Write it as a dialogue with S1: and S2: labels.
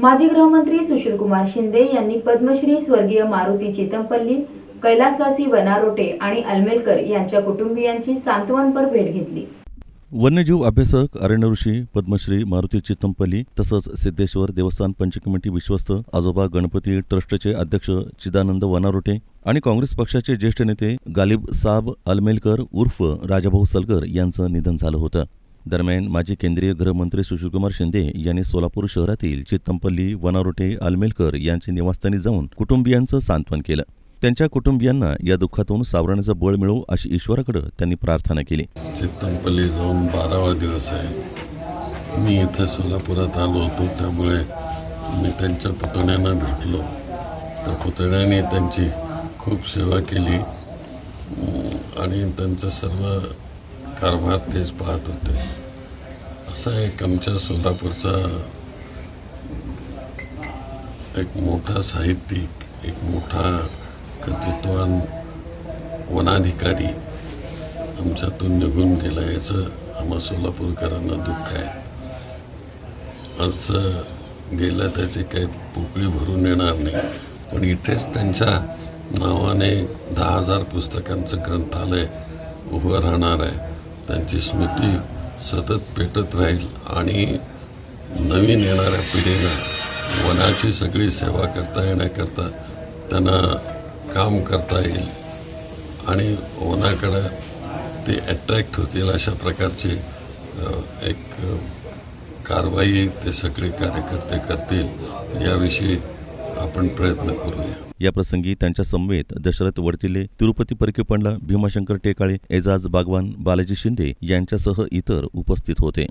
S1: माजी गृहमंत्री सुशीलकुमार शिंदे यांनी पद्मश्री स्वर्गीय मारुती चितमपल्ली कैलासवासी वनारोटे आणि अलमेलकर यांच्या कुटुंबियांची सांत्वनपर भेट घेतली.
S2: वन्यजीव अभ्यासक अरण्यऋषी पद्मश्री मारुती चित्तमपल्ली तसंच सिद्धेश्वर देवस्थान पंचकमिटी विश्वस्त आजोबा गणपती ट्रस्टचे अध्यक्ष चिदानंद वनारोटे आणि काँग्रेस पक्षाचे ज्येष्ठ नेते गालिब साब अलमेलकर उर्फ राजाभाऊ सलगर यांचं निधन झालं होतं. दरम्यान माजी केंद्रीय गृहमंत्री सुशीलकुमार शिंदे यांनी सोलापूर शहरातील चित्तमपल्ली वनारोटे आलमेलकर यांच्या निवासस्थानी जाऊन कुटुंबियांचं सांत्वन केलं. त्यांच्या कुटुंबियांना या दुःखातून सावरण्याचं बळ मिळो अशी ईश्वराकडे त्यांनी प्रार्थना केली.
S3: चित्तमपल्ली जाऊन बारावा दिवस आहे. मी इथं सोलापुरात आलो होतो. त्यामुळे मी त्यांच्या पुतण्यांना भेटलो. त्या पुतण्याने त्यांची खूप सेवा केली. आणि त्यांचं सर्व कारभार तेच पाहत होते. असा एक आमच्या सोलापूरचा एक मोठा साहित्यिक एक मोठा कर्तृत्वान वनाधिकारी आमच्यातून निघून गेला याचं आम्हा सोलापूरकरांना दुःख आहे. आज गेलं त्याची काही पोकळी भरून येणार नाही पण इथेच त्यांच्या नावाने दहा हजार पुस्तकांचं ग्रंथालय उभं राहणार आहे. त्यांची स्मृती सतत पेटत राहील आणि नवीन येणाऱ्या पिढीला वनाची सगळी सेवा करता येण्याकरता त्यांना काम करता येईल. आणि वनाकडं ते अट्रॅक्ट होतील अशा प्रकारची एक कारवाई ते सगळे कार्यकर्ते करतील. याविषयी आपण प्रयत्न करूया.
S2: याप्रसंगी त्यांच्या समवेत दशरथ वडतिले तिरुपती परकीपंडला भीमाशंकर टेकाळे एजाज बागवान बालाजी शिंदे यांच्यासह इतर उपस्थित होते.